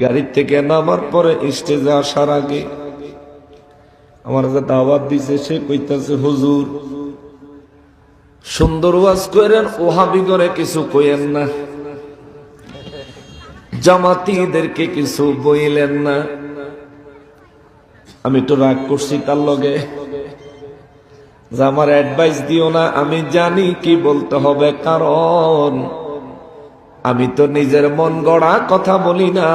গাড়ির থেকে নামার পরে স্টেজে আসার আগে আমার যে দাওয়াত দিছে, সে কইতাছে, হুজুর, সুন্দর ওয়াজ করেন ওহাবি করে কিছু কইেন না। জামাতিদেরকে কিছু বইলেন না। আমি তো রাগ করছি তার লগে। যে আমার অ্যাডভাইস দিও না, আমি জানি কি বলতে হবে, কারণ আমি তো নিজের মন গড়া কথা বলি না।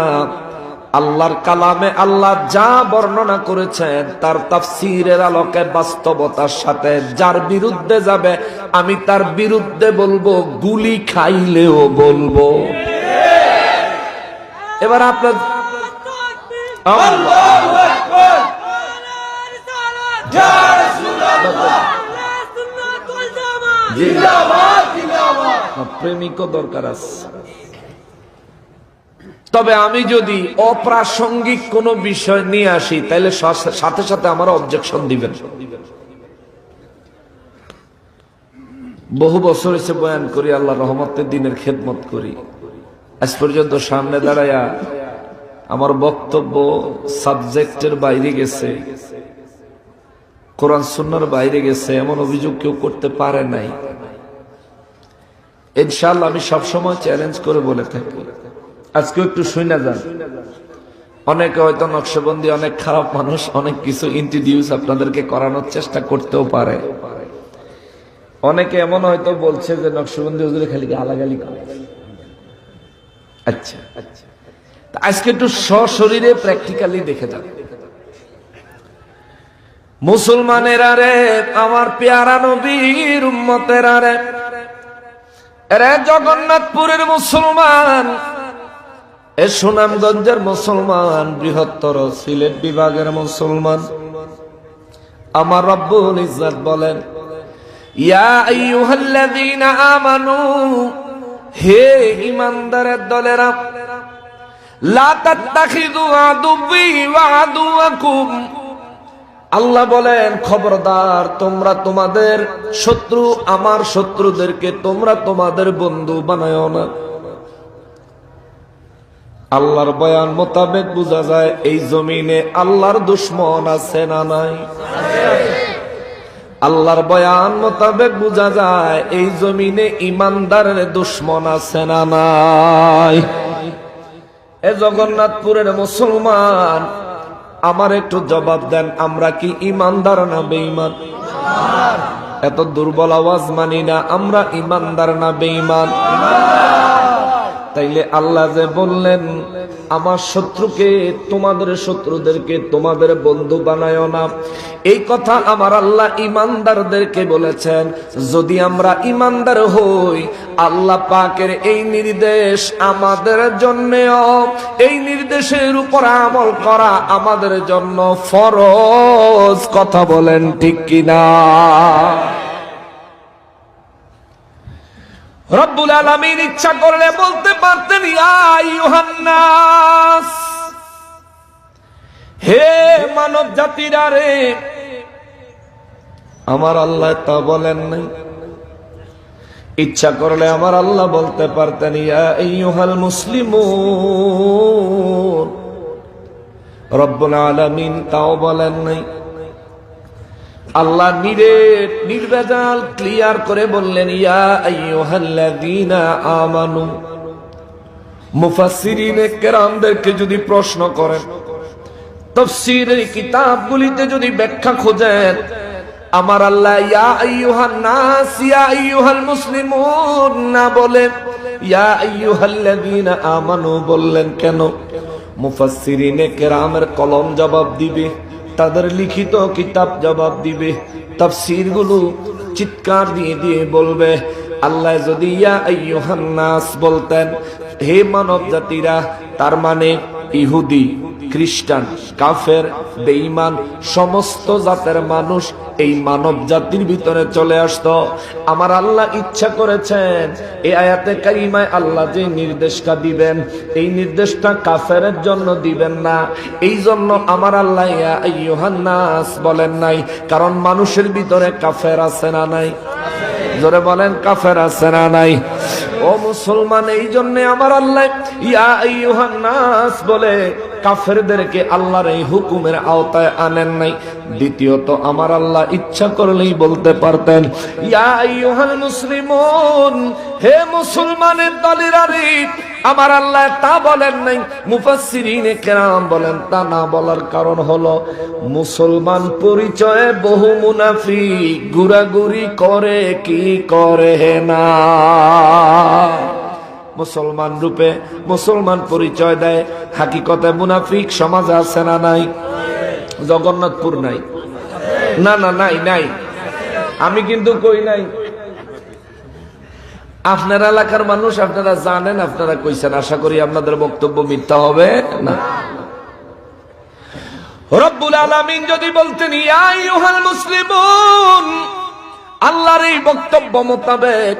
আল্লাহর কালামে আল্লাহ যা বর্ণনা করেছেন তার তাফসিরের আলোকে বাস্তবতার সাথে যার বিরুদ্ধে যাবে আমি তার বিরুদ্ধে বলব গুলি খাইলেও বলব। এবার আপনার প্রেমিকও দরকার আছে। তবে আমি যদি অপ্রাসঙ্গিক কোন বিষয় নিয়ে আসি, তাহলে সাথে সাথে আমার অবজেকশন দিবেন। বহু বছর এসে বয়ান করি আল্লাহ রহমতের দিনের খেদমত করি। আজ পর্যন্ত সামনে দাঁড়ায়া আমার বক্তব্য সাবজেক্টের বাইরে গেছে, কোরআন সুন্নার বাইরে গেছে, এমন অভিযোগ কেউ করতে পারে নাই। ইনশাল্লাহ আমি সবসময় চ্যালেঞ্জ করে বলে থাকি। আজকে একটু শুনে যান। অনেকে হয়তো নকশবন্দি, অনেক খারাপ মানুষ, অনেক কিছু ইন্ট্রোডিউস আপনাদেরকে করানোর চেষ্টা করতেও পারে। অনেকে এমন হয়তো বলছে যে নকশবন্দি হুজুরে খালি গালাগালি করে। আচ্ছা। আচ্ছা আজকে একটু সশরীরে প্র্যাকটিক্যালি দেখে যান। মুসলমানেরা রে, আমার পেয়ারা নবীর উম্মতেরা রে রে জগন্নাথপুরের মুসলমান, এ সুনামগঞ্জের মুসলমান, বৃহত্তর সিলেট বিভাগের মুসলমান। আমার রব্বুল ইজ্জত বলেন হে দলেরা, লা আল্লাহ বলেন, খবরদার, তোমরা তোমাদের শত্রু, আমার শত্রুদেরকে তোমরা তোমাদের বন্ধু বানায় না। আল্লাহর বয়ান মোতাবেক বোঝা যায়, এই জমিনে আল্লাহর দুশ্মন আছে না নাই। আল্লাহর বয়ান মোতাবেক বোঝা যায়, এই জমিনে ইমানদারের দুশ্মন আছে না নাই। এ জগন্নাথপুরের মুসলমান আমার একটু জবাব দেন আমরা কি ইমানদার না বেঈমান? এত দুর্বল আওয়াজ মানি না আমরা ইমানদার না বেঈমান। তাইলে আল্লাহ যে বললেন, আমার শত্রুকে, তোমাদের শত্রুদেরকে তোমাদের বন্ধু বানায় না। এই কথা আমার আল্লাহ ইমানদারদেরকে বলেছেন, যদি আমরা ইমানদার হই, আল্লাহ পাকের এই নির্দেশ আমাদের জন্যেও, এই নির্দেশের উপর আমল করা আমাদের জন্য ফরজ। কথা বলেন ঠিক কিনা? রব্বুল আলমীর ইচ্ছা করলে বলতে পারতেন ইউহান্নাস হে মানব জাতিরা রে, আমার আল্লাহ তা বলেন নাই। ইচ্ছা করলে আমার আল্লাহ বলতে পারতেন ইউহাল মুসলিম রব্বুল আলমিন তাও বলেন নাই। আল্লাহ নিরে নির্বেজাল ক্লিয়ার করে বললেন, ইয়া আমানু। যদি প্রশ্ন করেন কিতাবগুলিতে যদি ব্যাখ্যা খোঁজেন, আমার আল্লাহ ইয়া আইয়ুহান ইয়া না বলে ইয়া আমানু বললেন কেন? মুফাসসিরিনে কেরামের কলম জবাব দিবে। তাদের লিখিত কিতাব জবাব দিবে তাফসিরগুলো চিৎকার দিয়ে দিয়ে বলবে, আল্লাহ যদি ইয়া আইয়ুহান্নাস বলতেন, হে মানব জাতিরা তার মানে ইহুদি, খ্রিস্টান, কাফের, বেঈমান, সমস্ত জাতের মানুষ এই মানব জাতির ভিতরে চলে আসত। আমার আল্লাহ ইচ্ছা করেছেন এই আয়াতে কারিমায় আল্লাহ যে নির্দেশটা দিবেন, এই নির্দেশটা কাফের জন্য দিবেন না। এই জন্য আমার আল্লাহ ইয়োহান্নাস বলেন নাই, কারণ মানুষের ভিতরে কাফের আছে না নাই। জোরে বলেন, কাফের আছে না নাই। ও মুসলমান, এই জন্য আমার আল্লাহ, ইয়া আইয়ুহান নাস বলে কাফেরদেরকে আল্লাহর এই হুকুমের আওতায় আনেন নাই। দ্বিতীয়ত, আমার আল্লাহ ইচ্ছা করলেই বলতে পারতেন মুসলিমুন, হে মুসলমানের দলিরারি আমার আল্লাহ তা বলেন নাই। মুফাসসিরিনে কেরাম বলেন, তা না বলার কারণ হলো, মুসলমান পরিচয়ে বহু মুনাফি ঘুরাঘুরি করে কি করে না? মুসলমান রূপে মুসলমান পরিচয় দেয়। হাকিকতে মুনাফিক সমাজে আছে না নাই? জগন্নাথপুর নাই। না না, নাই নাই। আমি কিন্তু কই নাই? আপনার এলাকার মানুষ আপনারা জানেন, আপনারা কইছেন। আশা করি আপনাদের বক্তব্য মিথ্যা হবে না? রব্বুল আলামিন যদি বলতেন, ইয়া মুসলিমুন, আল্লাহর এই বক্তব্য মোতাবেক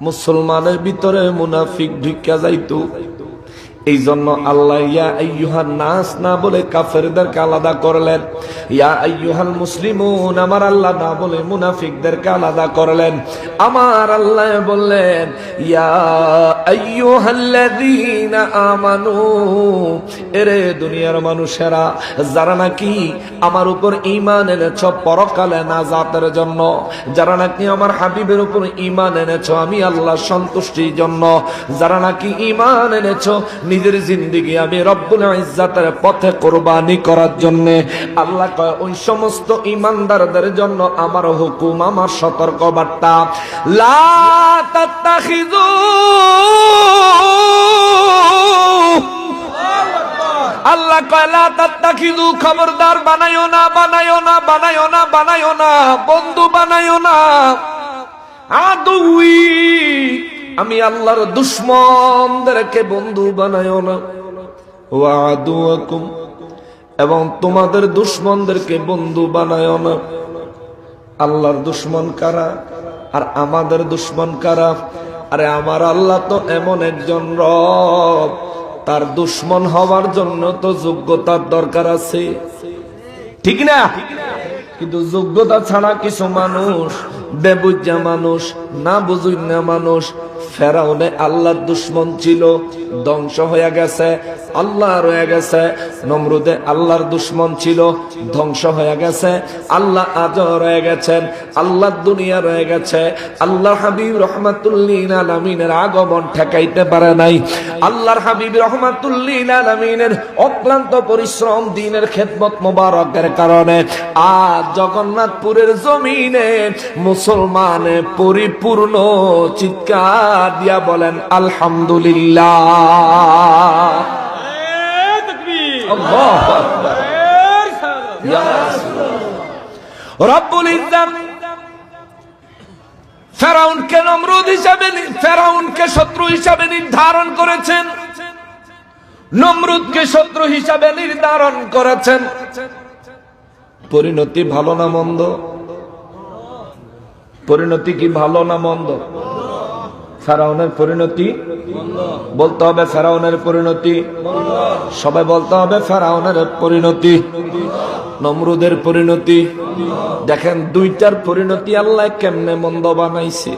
মুসলমানের ভিতরে মুনাফিক ঢুকিয়া যাইত। এই জন্য আল্লাহ ইয়া আইয়ুহান নাস না বলে কাফেরদেরকে আলাদা করলেন। ইয়া আইয়ুহাল মুসলিমুন, আমার আল্লাহ না বলে মুনাফিকদেরকে আলাদা করলেন। আমার আল্লাহ বললেন, ইয়া আইয়ুহাল্লাযীনা আমানু, এরে দুনিয়ার মানুষেরা, যারা নাকি আমার উপর ঈমান এনেছ পরকালে নাজাতের জন্য, যারা নাকি আমার হাবিবের উপর ঈমান এনেছ, আমি আল্লাহ সন্তুষ্টির জন্য, যারা নাকি ঈমান এনেছ, নিজের জিন্দিগি আমি রব্বুল ইজ্জাতের পথে কোরবানি করার জন্য। আল্লাহ কয়, ওই সমস্ত ঈমানদারদের জন্য আমার হুকুম, আমার সতর্ক বার্তা লা তাত্তাখিযু আল্লাহ কয়লা তাত্তাখিযু খবরদার বানায়ো না বানায়ো না বানায়ো না বানায়ো না, বন্ধু বানায়ো না। আদুই, আমি আল্লাহর দুশ্মনদেরকে বন্ধু বানায়ো না। ওয়াদুয়াকুম, এবং তোমাদের দুশ্মনদেরকে বন্ধু বানায়ো না। আল্লাহর দুশ্মন কারা? আর আমাদের দুশ্মন কারা? আরে আমার আল্লাহ তো এমন একজন রব। তার দুশ্মন হওয়ার জন্য তো যোগ্যতার দরকার আছে। ঠিক না? কিন্তু যোগ্যতা ছাড়া কিছু মানুষ বেবুজা মানুষ, না বুঝুই না মানুষ ফেরাউনে আল্লাহর দুশ্মন ছিল, ধ্বংস হয়ে গেছে, আল্লাহ রয়ে গেছে, নমরুদে আল্লাহর দুশ্মন ছিল, ধ্বংস হয়ে গেছে, আল্লাহ আজ রয়ে গেছেন, আল্লাহ দুনিয়া রয়ে গেছে, আল্লাহ হাবিব রহমাতুল্লিন আলমিনের আগমন ঠেকাইতে পারে নাই, আল্লাহর হাবিব রহমাতুল্লিন আলমিনের অক্লান্ত পরিশ্রম দিনের খেদমত মোবারকের কারণে আজ জগন্নাথপুরের জমিনে মুসলমানে পরিপূর্ণ চিৎকার দিয়া বলেন, আলহামদুলিল্লাহ। রব্বুল ইজ্জাত। ফেরাউনকে নমরুদ হিসাবে ফেরাউনকে শত্রু হিসাবে নির্ধারণ করেছেন। নমরুদকে শত্রু হিসাবে নির্ধারণ করেছেন। পরিণতি ভালো না মন্দ? পরিণতি কি ভালো না মন্দ? ফেরাউনের পরিণতি? বলতে হবে ফেরাউনের পরিণতি। সবাই বলতে হবে ফেরাউনের পরিণতি। নমরুদের পরিণতি। দেখেন, দুইটার পরিণতি আল্লাহ কেমনে মন্দ বানাইছে।